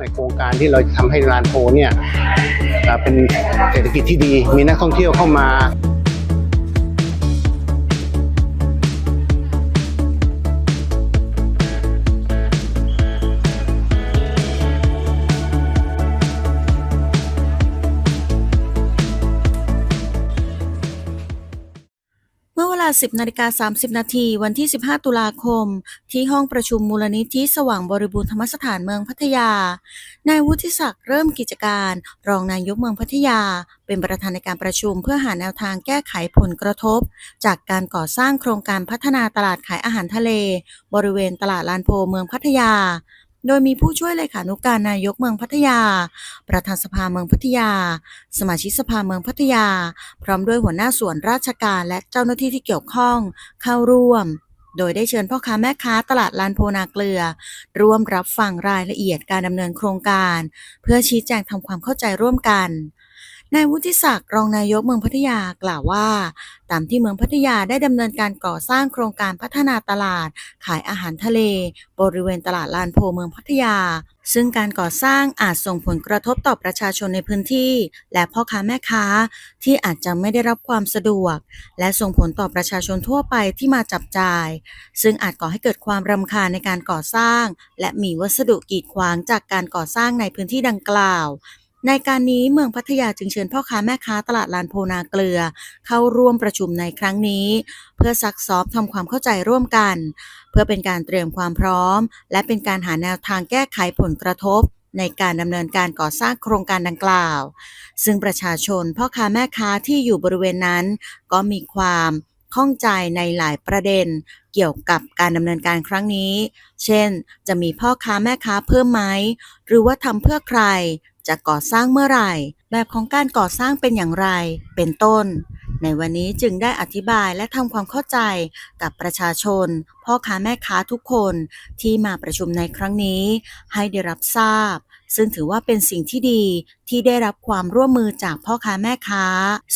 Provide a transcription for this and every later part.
ในโครงการที่เราจะทำให้ลานโพเนี่ยเป็นเศรษฐกิจที่ดี มีนักท่องเที่ยวเข้ามาา 10นาฬิกา30 นาทีวันที่ 15 ตุลาคม ที่ห้องประชุมมูลนิธิสว่างบริบูรณ์ธรรมสถานเมืองพัทยา นายวุฒิศักดิ์เริ่มกิจการ รองนายกเมืองพัทยา เป็นประธานในการประชุมเพื่อหาแนวทางแก้ไขผลกระทบ จากการก่อสร้างโครงการพัฒนาตลาดขายอาหารทะเล บริเวณตลาดลานโพเมืองพัทยา โดยมีผู้ช่วยเลขานุการนายกเมืองพัทยา ประธานสภาเมืองพัทยา สมาชิกสภาเมืองพัทยา พร้อมด้วยหัวหน้าส่วนราชการและเจ้าหน้าที่ที่เกี่ยวข้องเข้าร่วม โดยได้เชิญพ่อค้าแม่ค้าตลาดลานโพนาเกลือ ร่วมรับฟังรายละเอียดการดำเนินโครงการ เพื่อชี้แจงทำความเข้าใจร่วมกัน นายวุฒิศักดิ์รองนายกเมืองพัทยากล่าวว่า ตามที่เมืองพัทยาได้ดำเนินการก่อสร้างโครงการพัฒนาตลาด ขายอาหารทะเล บริเวณตลาดลานโพเมืองพัทยา ซึ่งการก่อสร้างอาจส่งผลกระทบต่อประชาชนในพื้นที่ และพ่อค้าแม่ค้า ที่อาจจะไม่ได้รับความสะดวก และส่งผลต่อประชาชนทั่วไปที่มาจับจ่าย ซึ่งอาจก่อให้เกิดความรำคาญในการก่อสร้าง และมีวัสดุกีดขวางจากการก่อสร้างในพื้นที่ดังกล่าว ในการนี้เมืองพัทยาจึงเชิญพ่อค้าแม่ค้าตลาดลานโพนาเกลือ เข้าร่วมประชุมในครั้งนี้ เพื่อซักซ้อมทำความเข้าใจร่วมกัน เพื่อเป็นการเตรียมความพร้อม และเป็นการหาแนวทางแก้ไขผลกระทบในการดำเนินการก่อสร้างโครงการดังกล่าว ซึ่งประชาชนพ่อค้าแม่ค้าที่อยู่บริเวณนั้น ก็มีความข้องใจในหลายประเด็น เกี่ยวกับการดำเนินการครั้งนี้ เช่น จะมีพ่อค้าแม่ค้าเพิ่มไหม หรือว่าทำเพื่อใคร จะก่อสร้างเมื่อไหร่ แบบของการก่อสร้างเป็นอย่างไร เป็นต้น ในวันนี้จึงได้อธิบายและทำความเข้าใจกับประชาชน พ่อค้าแม่ค้าทุกคนที่มาประชุมในครั้งนี้ ให้ได้รับทราบ ซึ่งถือว่าเป็นสิ่งที่ดีที่ได้รับความร่วมมือจากพ่อค้าแม่ค้า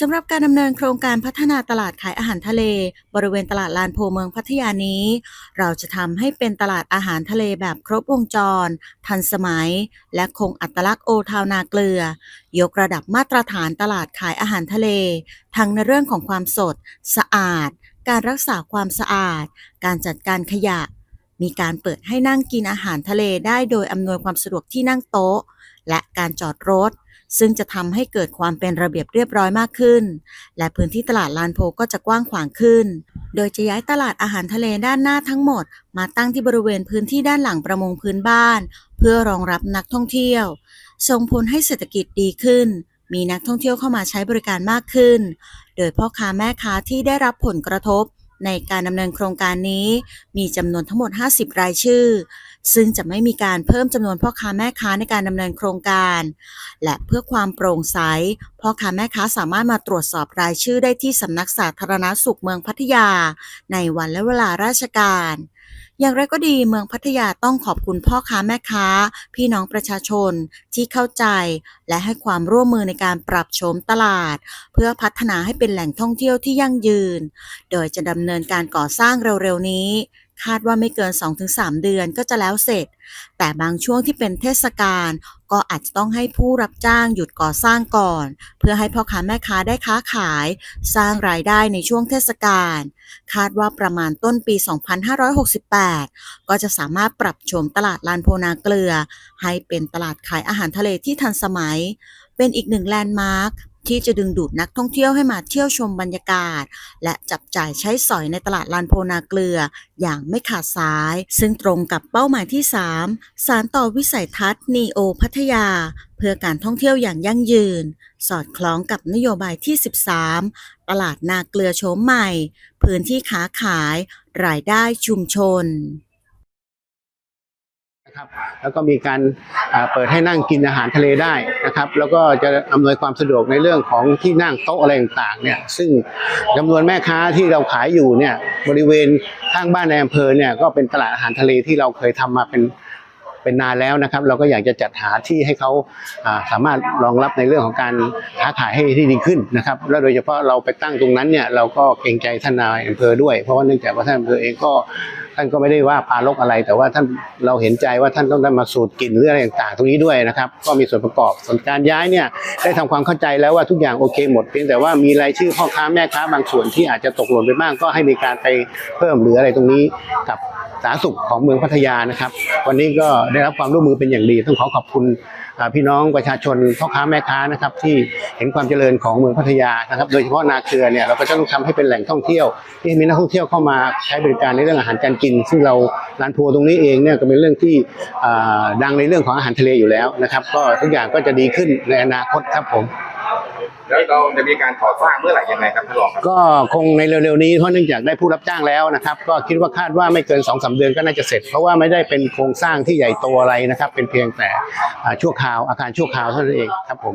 สำหรับการดำเนินโครงการพัฒนาตลาดขายอาหารทะเล บริเวณตลาดลานโพเมืองพัทยานี้ เราจะทำให้เป็นตลาดอาหารทะเลแบบครบวงจร ทันสมัย และคงอัตลักษณ์โอทาวนาเกลือ ยกระดับมาตรฐานตลาดขายอาหารทะเล ทั้งในเรื่องของความสด สะอาด การรักษาความสะอาด การจัดการขยะ มีการเปิดให้นั่งกินอาหารทะเลได้โดยอำนวยความสะดวกที่นั่งโต๊ะ และการจอดรถ ซึ่งจะทำให้เกิดความเป็นระเบียบเรียบร้อยมากขึ้น และพื้นที่ตลาดลานโพก็จะกว้างขวางขึ้น โดยจะย้ายตลาดอาหารทะเลด้านหน้าทั้งหมด มาตั้งที่บริเวณพื้นที่ด้านหลังประมงพื้นบ้าน เพื่อรองรับนักท่องเที่ยว ส่งผลให้เศรษฐกิจดีขึ้นมีนักท่องเที่ยวเข้ามาใช้บริการมากขึ้น โดยพ่อค้าแม่ค้าที่ได้รับผลกระทบ ในการดำเนินโครงการนี้ มีจำนวนทั้งหมด 50 รายชื่อ ซึ่งจะไม่มีการเพิ่มจำนวนพ่อค้าแม่ค้าในการดำเนินโครงการ และเพื่อความโปร่งใสพ่อค้าแม่ค้าสามารถมาตรวจสอบรายชื่อได้ที่สำนักสาธารณสุขเมืองพัทยา ในวันและเวลาราชการ อย่างไรก็ดีเมืองพัทยาต้องขอบคุณพ่อค้าแม่ค้า พี่น้องประชาชนที่เข้าใจ และให้ความร่วมมือในการปรับโฉมตลาด เพื่อพัฒนาให้เป็นแหล่งท่องเที่ยวที่ยั่งยืน โดยจะดำเนินการก่อสร้างเร็วๆนี้ คาดว่าไม่เกิน 2-3 เดือนก็จะแล้วเสร็จ แต่บางช่วงที่เป็นเทศกาลก็อาจจะต้องให้ผู้รับจ้างหยุดก่อสร้างก่อน เพื่อให้พ่อค้าแม่ค้าได้ค้าขาย สร้างรายได้ในช่วงเทศกาลคาดว่าประมาณต้นปี 2568 ก็จะสามารถปรับโฉมตลาดลานโพนาเกลือ ให้เป็นตลาดขายอาหารทะเลที่ทันสมัย เป็นอีกหนึ่งแลนด์มาร์ค ที่จะดึงดูดนักท่องเที่ยวให้มาเที่ยวชมบรรยากาศ และจับจ่ายใช้สอยในตลาดลานโพนาเกลือ อย่างไม่ขาดสาย ซึ่งตรงกับเป้าหมายที่ 3 สารต่อวิสัยทัศน์นีโอพัทยา เพื่อการท่องเที่ยวอย่างยั่งยืน สอดคล้องกับนโยบายที่ 13 ตลาดนาเกลือโฉมใหม่ พื้นที่ค้าขาย รายได้ชุมชน นะครับแล้วก็มีการเปิดให้นั่งกินอาหารทะเลได้นะครับ แล้วก็จะอำนวยความสะดวกในเรื่องของที่นั่งโต๊ะอะไรต่างๆเนี่ยซึ่งจำนวนแม่ค้าที่เราขายอยู่เนี่ยบริเวณข้างบ้านในอำเภอเนี่ยก็เป็นตลาดอาหารทะเลที่เราเคยทำมาเป็น เป็นนานแล้วนะครับ เราก็อยากจะจัดหาที่ให้เขาสามารถรองรับในเรื่องของการค้าขายให้ที่ดีขึ้นนะครับ แล้วโดยเฉพาะเราไปตั้งตรงนั้นเนี่ยเราก็เกรงใจท่านนายอำเภอด้วย เพราะว่าเนื่องจากว่าท่านอำเภอเองก็ท่านก็ไม่ได้ว่าปารกอะไร แต่ว่าท่านเราเห็นใจว่าท่านต้องได้มาสูตรกลิ่นหรืออะไรต่างๆ ตรงนี้ด้วยนะครับ ก็มีส่วนประกอบส่วนการย้ายเนี่ยได้ทำความเข้าใจแล้วว่าทุกอย่างโอเคหมด เพียงแต่ว่ามีรายชื่อพ่อค้าแม่ค้าบางส่วนที่อาจจะตกหล่นไปบ้างก็ให้มีการไปเพิ่มหรืออะไรตรงนี้กับ สาธารณสุขของเมืองพัทยานะครับ วันนี้ก็ได้รับความร่วมมือเป็นอย่างดี ต้องขอขอบคุณพี่น้องประชาชนพ่อค้าแม่ค้านะครับที่เห็นความเจริญของเมืองพัทยานะครับ โดยเฉพาะนาเกลือเนี่ยเราก็จะต้องทำให้เป็นแหล่งท่องเที่ยว ที่มีนักท่องเที่ยวเข้ามาใช้บริการในเรื่องอาหารการกิน ซึ่งเราร้านทัวร์ตรงนี้เองเนี่ยก็เป็นเรื่องที่ดังในเรื่องของอาหารทะเลอยู่แล้วนะครับ ก็ทุกอย่างก็จะดีขึ้นในอนาคตครับผม แล้วเราจะมีการก่อสร้างเมื่อไหร่ยังไงครับท่านรองครับก็คงในเร็วๆนี้เพราะเนื่องจากได้ผู้รับจ้างแล้วนะครับ ก็คิดว่าคาดว่าไม่เกิน2อสเดือนก็น่าจะเสร็จ เพราะว่าไม่ได้เป็นโครงสร้างที่ใหญ่โตอะไรนะครับ เป็นเพียงแต่ชั่วคราวอาคารชั่วคราวเท่านั้นเองครับผม